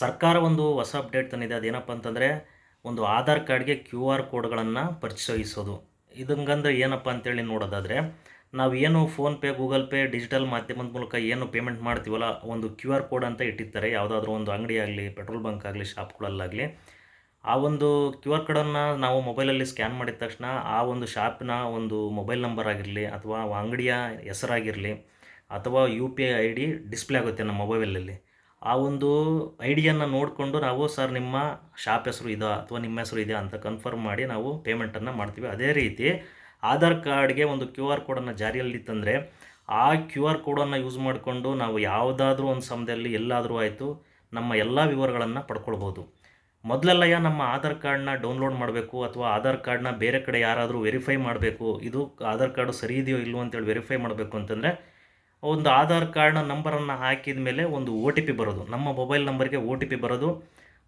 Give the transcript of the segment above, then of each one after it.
ಸರ್ಕಾರ ಒಂದು ಹೊಸ ಅಪ್ಡೇಟ್ ತಂದಿದೆ. ಅದೇನಪ್ಪ ಅಂತಂದರೆ ಒಂದು ಆಧಾರ್ ಕಾರ್ಡ್ಗೆ ಕ್ಯೂ ಆರ್ ಕೋಡ್ಗಳನ್ನು ಪರಿಚಯಿಸೋದು. ಇದಂಗಂದ್ರೆ ಏನಪ್ಪ ಅಂತೇಳಿ ನೋಡೋದಾದರೆ ನಾವು ಏನು ಫೋನ್ಪೇ ಗೂಗಲ್ ಪೇ, ಡಿಜಿಟಲ್ ಮಾಧ್ಯಮದ ಮೂಲಕ ಏನು ಪೇಮೆಂಟ್ ಮಾಡ್ತೀವಲ್ಲ, ಒಂದು ಕ್ಯೂ ಆರ್ ಕೋಡ್ ಅಂತ ಇಟ್ಟಿರ್ತಾರೆ. ಯಾವುದಾದ್ರೂ ಒಂದು ಅಂಗಡಿ ಆಗಲಿ, ಪೆಟ್ರೋಲ್ ಬಂಕ್ ಆಗಲಿ, ಶಾಪ್ಗಳಲ್ಲಾಗಲಿ, ಆ ಒಂದು ಕ್ಯೂ ಆರ್ ಕೋಡನ್ನು ನಾವು ಮೊಬೈಲಲ್ಲಿ ಸ್ಕ್ಯಾನ್ ಮಾಡಿದ ತಕ್ಷಣ ಆ ಒಂದು ಶಾಪಿನ ಒಂದು ಮೊಬೈಲ್ ನಂಬರ್ ಆಗಿರಲಿ ಅಥವಾ ಅಂಗಡಿಯ ಹೆಸರಾಗಿರಲಿ ಅಥವಾ U P I I D display ಆಗುತ್ತೆ ನಮ್ಮ ಮೊಬೈಲಲ್ಲಿ. ಆ ಒಂದು ಐ ಡಿಯನ್ನು ನೋಡಿಕೊಂಡು ನಾವು, ಸರ್, ನಿಮ್ಮ ಶಾಪ್ ಹೆಸರು ಇದಾ ಅಥವಾ ನಿಮ್ಮ ಹೆಸರು ಇದೆ ಅಂತ ಕನ್ಫರ್ಮ್ ಮಾಡಿ ನಾವು ಪೇಮೆಂಟನ್ನು ಮಾಡ್ತೀವಿ. ಅದೇ ರೀತಿ ಆಧಾರ್ ಕಾರ್ಡ್ಗೆ ಒಂದು ಕ್ಯೂ ಆರ್ ಕೋಡನ್ನು ಜಾರಿಯಲ್ಲಿ ತಂದರೆ, ಆ ಕ್ಯೂ ಆರ್ ಕೋಡನ್ನು ಯೂಸ್ ಮಾಡಿಕೊಂಡು ನಾವು ಯಾವುದಾದ್ರೂ ಒಂದು ಸಮಯದಲ್ಲಿ ಎಲ್ಲಾದರೂ ಆಯಿತು, ನಮ್ಮ ಎಲ್ಲ ವಿವರಗಳನ್ನು ಪಡ್ಕೊಳ್ಬೋದು. ಮೊದಲೆಲ್ಲಯ್ಯ ನಮ್ಮ ಆಧಾರ್ ಕಾರ್ಡ್ನ ಡೌನ್ಲೋಡ್ ಮಾಡಬೇಕು ಅಥವಾ ಆಧಾರ್ ಕಾರ್ಡ್ನ ಬೇರೆ ಕಡೆ ಯಾರಾದರೂ ವೆರಿಫೈ ಮಾಡಬೇಕು, ಇದು ಆಧಾರ್ ಕಾರ್ಡು ಸರಿ ಇದೆಯೋ ಇಲ್ವೋ ಅಂತೇಳಿ ವೆರಿಫೈ ಮಾಡಬೇಕು ಅಂತಂದರೆ ಒಂದು ಆಧಾರ್ ಕಾರ್ಡ್ನ ನಂಬರನ್ನು ಹಾಕಿದ ಮೇಲೆ ಒಂದು ಓ ಟಿ ಪಿ ಬರೋದು. ನಮ್ಮ ಮೊಬೈಲ್ ನಂಬರ್ಗೆ ಒ ಟಿ ಪಿ ಬರೋದು.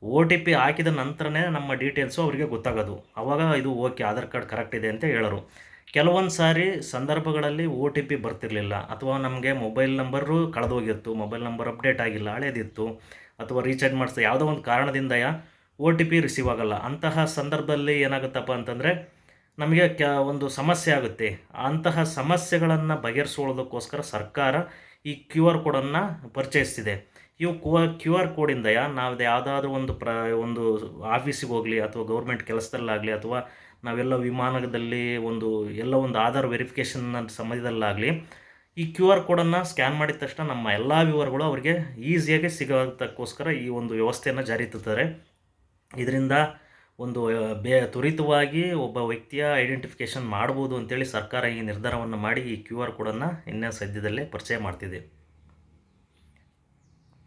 ಓ ಟಿ ಪಿ ಹಾಕಿದ ನಂತರನೇ ನಮ್ಮ ಡೀಟೇಲ್ಸು ಅವರಿಗೆ ಗೊತ್ತಾಗೋದು. ಆವಾಗ ಇದು ಓಕೆ, ಆಧಾರ್ ಕಾರ್ಡ್ ಕರೆಕ್ಟ್ ಇದೆ ಅಂತ ಹೇಳೋರು. ಕೆಲವೊಂದು ಸಾರಿ ಸಂದರ್ಭಗಳಲ್ಲಿ ಓ ಟಿ ಪಿ ಬರ್ತಿರಲಿಲ್ಲ. ಅಥವಾ ನಮಗೆ ಮೊಬೈಲ್ ನಂಬರು ಕಳೆದೋಗಿತ್ತು, ಮೊಬೈಲ್ ನಂಬರ್ ಅಪ್ಡೇಟ್ ಆಗಿಲ್ಲ, ಹಳೇದಿತ್ತು, ಅಥವಾ ರೀಚಾರ್ಜ್ ಮಾಡಿಸ್ತಾ ಯಾವುದೋ ಒಂದು ಕಾರಣದಿಂದ ಓ ಟಿ ಪಿ ರಿಸೀವ್ ಆಗಲ್ಲ. ಅಂತಹ ಸಂದರ್ಭದಲ್ಲಿ ಏನಾಗುತ್ತಪ್ಪ ಅಂತಂದರೆ ನಮಗೆ ಒಂದು ಸಮಸ್ಯೆ ಆಗುತ್ತೆ. ಅಂತಹ ಸಮಸ್ಯೆಗಳನ್ನು ಬಗೆಹರಿಸೋದಕ್ಕೋಸ್ಕರ ಸರ್ಕಾರ ಈ ಕ್ಯೂ ಆರ್ ಕೋಡನ್ನು ಪರಿಚಯಿಸ್ತಿದೆ. ಇವು ಕ್ಯೂ ಕ್ಯೂ ಆರ್ ಕೋಡಿಂದ ನಾವು ಯಾವುದಾದ್ರು ಒಂದು ಪ್ರ, ಒಂದು ಆಫೀಸಿಗೆ ಹೋಗಲಿ ಅಥವಾ ಗೌರ್ಮೆಂಟ್ ಕೆಲಸದಲ್ಲಾಗಲಿ ಅಥವಾ ನಾವೆಲ್ಲ ವಿಮಾನದಲ್ಲಿ ಒಂದು, ಎಲ್ಲ ಒಂದು ಆಧಾರ್ ವೆರಿಫಿಕೇಷನ್ ಸಂಬಂಧದಲ್ಲಾಗಲಿ ಈ ಕ್ಯೂ ಆರ್ ಕೋಡನ್ನು ಸ್ಕ್ಯಾನ್ ಮಾಡಿದ ತಕ್ಷಣ ನಮ್ಮ ಎಲ್ಲ ವಿವರಗಳು ಅವರಿಗೆ ಈಸಿಯಾಗಿ ಸಿಗೋದಕ್ಕೋಸ್ಕರ ಈ ಒಂದು ವ್ಯವಸ್ಥೆಯನ್ನು ಜಾರಿ ತರ್ತಾರೆ ಇದರಿಂದ ಒಂದು ಬೇ, ತ್ವರಿತವಾಗಿ ಒಬ್ಬ ವ್ಯಕ್ತಿಯ ಐಡೆಂಟಿಫಿಕೇಷನ್ ಮಾಡ್ಬೋದು ಅಂತೇಳಿ ಸರ್ಕಾರ ಈ ನಿರ್ಧಾರವನ್ನು ಮಾಡಿ ಈ ಕ್ಯೂ ಆರ್ ಕೋಡನ್ನು ಇನ್ನೂ ಸದ್ಯದಲ್ಲೇ ಪರಿಚಯ ಮಾಡ್ತಿದೆ.